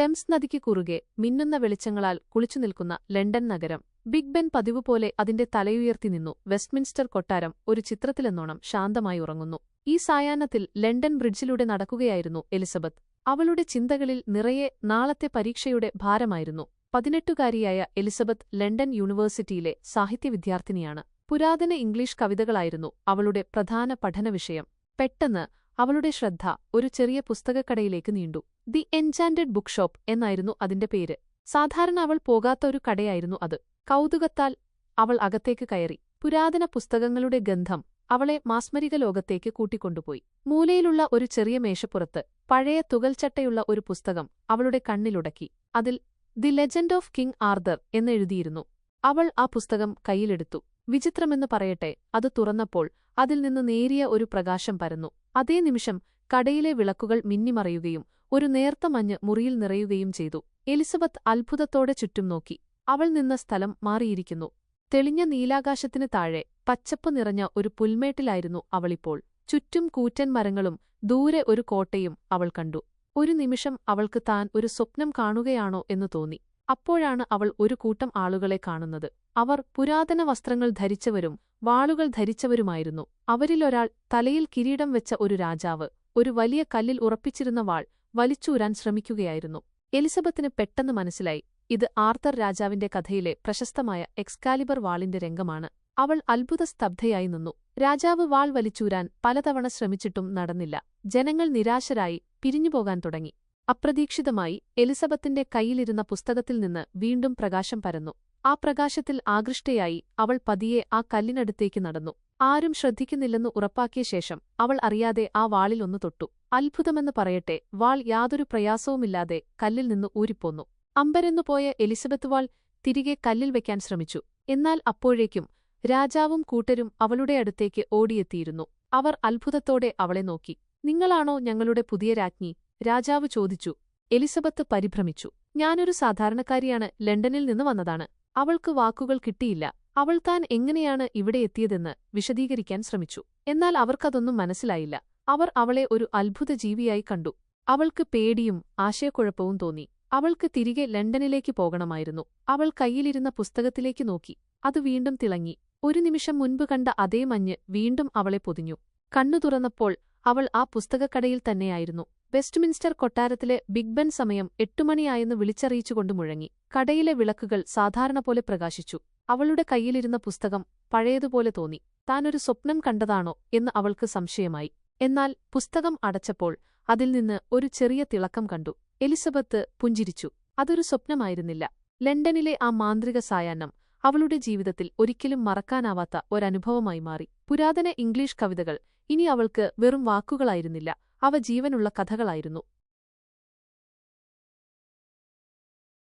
Thames നദിക്ക് കുറുകെ മിന്നുന്ന വെളിച്ചങ്ങളാൽ കുളിച്ചു നിൽക്കുന്ന ലണ്ടൻ നഗരം. ബിഗ് ബെൻ പതിവ് പോലെ അതിന്റെ തലയുയർത്തി നിന്നു. വെസ്റ്റ്മിൻസ്റ്റർ കൊട്ടാരം ഒരു ചിത്രത്തിലെന്നോണം ശാന്തമായി ഉറങ്ങുന്നു. ഈ സായാഹ്നത്തിൽ ലണ്ടൻ ബ്രിഡ്ജിലൂടെ നടക്കുകയായിരുന്നു എലിസബത്ത്. അവളുടെ ചിന്തകളിൽ നിറയെ നാളത്തെ പരീക്ഷയുടെ ഭാരമായിരുന്നു. പതിനെട്ടുകാരിയായ എലിസബത്ത് ലണ്ടൻ യൂണിവേഴ്സിറ്റിയിലെ സാഹിത്യ വിദ്യാർത്ഥിനിയാണ്. പുരാതന ഇംഗ്ലീഷ് കവിതകളായിരുന്നു അവളുടെ പ്രധാന പഠനവിഷയം. പെട്ടെന്ന് അവളുടെ ശ്രദ്ധ ഒരു ചെറിയ പുസ്തകക്കടയിലേക്ക് നീണ്ടു. ദി എൻചാൻഡഡ് ബുക്ക് ഷോപ്പ് എന്നായിരുന്നു അതിന്റെ പേര്. സാധാരണ അവൾ പോകാത്ത ഒരു കടയായിരുന്നു അത്. കൗതുകത്താൽ അവൾ അകത്തേക്ക് കയറി. പുരാതന പുസ്തകങ്ങളുടെ ഗന്ധം അവളെ മാസ്മരിക ലോകത്തേക്ക് കൂട്ടിക്കൊണ്ടുപോയി. മൂലയിലുള്ള ഒരു ചെറിയ മേശപ്പുറത്ത് പഴയ തുകൽച്ചട്ടയുള്ള ഒരു പുസ്തകം അവളുടെ കണ്ണിലുടക്കി. അതിൽ the legend of king Arthur എന്നെഴുതിയിരുന്നു അവൾ ആ പുസ്തകം കയ്യിലെടുത്തു. വിചിത്രമെന്ന് പറയട്ടെ അത് തുറന്നപ്പോൾ അതിൽ നിന്ന് നേരിയ ഒരു പ്രകാശം പരന്നു. അതേ നിമിഷം കടയിലെ വിളക്കുകൾ മിന്നിമറയുകയും ഒരു നേർത്ത മഞ്ഞ് മുറിയിൽ നിറയുകയും ചെയ്തു. എലിസബത്ത് അത്ഭുതത്തോടെ ചുറ്റും നോക്കി. അവൾ നിന്ന സ്ഥലം മാറിയിരിക്കുന്നു. തെളിഞ്ഞ നീലാകാശത്തിന് താഴെ പച്ചപ്പ് നിറഞ്ഞ ഒരു പുൽമേട്ടിലായിരുന്നു അവളിപ്പോൾ. ചുറ്റും കൂറ്റൻ മരങ്ങളും ദൂരെ ഒരു കോട്ടയും അവൾ കണ്ടു. ഒരു നിമിഷം അവൾക്ക് താൻ ഒരു സ്വപ്നം കാണുകയാണോ എന്ന് തോന്നി. അപ്പോഴാണ് അവൾ ഒരു കൂട്ടം ആളുകളെ കാണുന്നത്. അവർ പുരാതന വസ്ത്രങ്ങൾ ധരിച്ചവരും വാളുകൾ ധരിച്ചവരുമായിരുന്നു. അവരിലൊരാൾ തലയിൽ കിരീടം വെച്ച ഒരു രാജാവ് ഒരു വലിയ കല്ലിൽ ഉറപ്പിച്ചിരുന്ന വാൾ വലിച്ചൂരാൻ ശ്രമിക്കുകയായിരുന്നു. എലിസബത്തിന് പെട്ടെന്ന് മനസ്സിലായി ഇത് ആർത്തർ രാജാവിന്റെ കഥയിലെ പ്രശസ്തമായ എക്സ്കാലിബർ വാളിന്റെ രംഗമാണ്. അവൾ അത്ഭുത സ്തബ്ധയായി നിന്നു. രാജാവ് വാൾ വലിച്ചൂരാൻ പലതവണ ശ്രമിച്ചിട്ടും നടന്നില്ല. ജനങ്ങൾ നിരാശരായി പിരിഞ്ഞുപോകാൻ തുടങ്ങി. അപ്രതീക്ഷിതമായി എലിസബത്തിന്റെ കയ്യിലിരുന്ന പുസ്തകത്തിൽ നിന്ന് വീണ്ടും പ്രകാശം പരന്നു. ആ പ്രകാശത്തിൽ ആകൃഷ്ടയായി അവൾ പതിയെ ആ കല്ലിനടുത്തേക്ക് നടന്നു. ആരും ശ്രദ്ധിക്കുന്നില്ലെന്ന് ഉറപ്പാക്കിയ ശേഷം അവൾ അറിയാതെ ആ വാളിലൊന്നു തൊട്ടു. അത്ഭുതമെന്ന് പറയട്ടെ വാൾ യാതൊരു പ്രയാസവുമില്ലാതെ കല്ലിൽ നിന്ന് ഊരിപ്പോന്നു. അമ്പരന്നുപോയ എലിസബത്ത് വാൾ തിരികെ കല്ലിൽ വെക്കാൻ ശ്രമിച്ചു. എന്നാൽ അപ്പോഴേക്കും രാജാവും കൂട്ടരും അവളുടെ അടുത്തേക്ക് ഓടിയെത്തിയിരുന്നു. അവർ അത്ഭുതത്തോടെ അവളെ നോക്കി. നിങ്ങളാണോ ഞങ്ങളുടെ പുതിയ രാജ്ഞി? രാജാവ് ചോദിച്ചു. എലിസബത്ത് പരിഭ്രമിച്ചു. ഞാനൊരു സാധാരണക്കാരിയാണ് ലണ്ടനിൽ നിന്ന് വന്നതാണ്. അവൾക്ക് വാക്കുകൾ കിട്ടിയില്ല. അവൾ താൻ എങ്ങനെയാണ് ഇവിടെ എത്തിയതെന്ന് വിശദീകരിക്കാൻ ശ്രമിച്ചു. എന്നാൽ അവർക്കതൊന്നും മനസ്സിലായില്ല. അവർ അവളെ ഒരു അത്ഭുത ജീവിയായി കണ്ടു. അവൾക്ക് പേടിയും ആശയക്കുഴപ്പവും തോന്നി. അവൾക്ക് തിരികെ ലണ്ടനിലേക്ക് പോകണമായിരുന്നു. അവൾ കയ്യിലിരുന്ന പുസ്തകത്തിലേക്ക് നോക്കി. അത് വീണ്ടും തിളങ്ങി. ഒരു നിമിഷം മുൻപ് കണ്ട അതേ മഞ്ഞ് വീണ്ടും അവളെ പൊതിഞ്ഞു. കണ്ണു തുറന്നപ്പോൾ അവൾ ആ പുസ്തകക്കടയിൽ തന്നെയായിരുന്നു. വെസ്റ്റ്മിൻസ്റ്റർ കൊട്ടാരത്തിലെ ബിഗ് ബെൻ സമയം എട്ടുമണിയായെന്ന് വിളിച്ചറിയിച്ചുകൊണ്ട് മുഴങ്ങി. കടയിലെ വിളക്കുകൾ സാധാരണ പോലെ പ്രകാശിച്ചു. അവളുടെ കയ്യിലിരുന്ന പുസ്തകം പഴയതുപോലെ തോന്നി. താനൊരു സ്വപ്നം കണ്ടതാണോ എന്ന് അവൾക്ക് സംശയമായി. എന്നാൽ പുസ്തകം അടച്ചപ്പോൾ അതിൽ നിന്ന് ഒരു ചെറിയ തിളക്കം കണ്ടു. എലിസബത്ത് പുഞ്ചിരിച്ചു. അതൊരു സ്വപ്നമായിരുന്നില്ല. ലണ്ടനിലെ ആ മാന്ത്രിക സായാഹ്നം അവളുടെ ജീവിതത്തിൽ ഒരിക്കലും മറക്കാനാവാത്ത ഒരനുഭവമായി മാറി. പുരാതന ഇംഗ്ലീഷ് കവിതകൾ ഇനി അവൾക്ക് വെറും വാക്കുകളായിരുന്നില്ല. അവ ജീവനുള്ള കഥകളായിരുന്നു.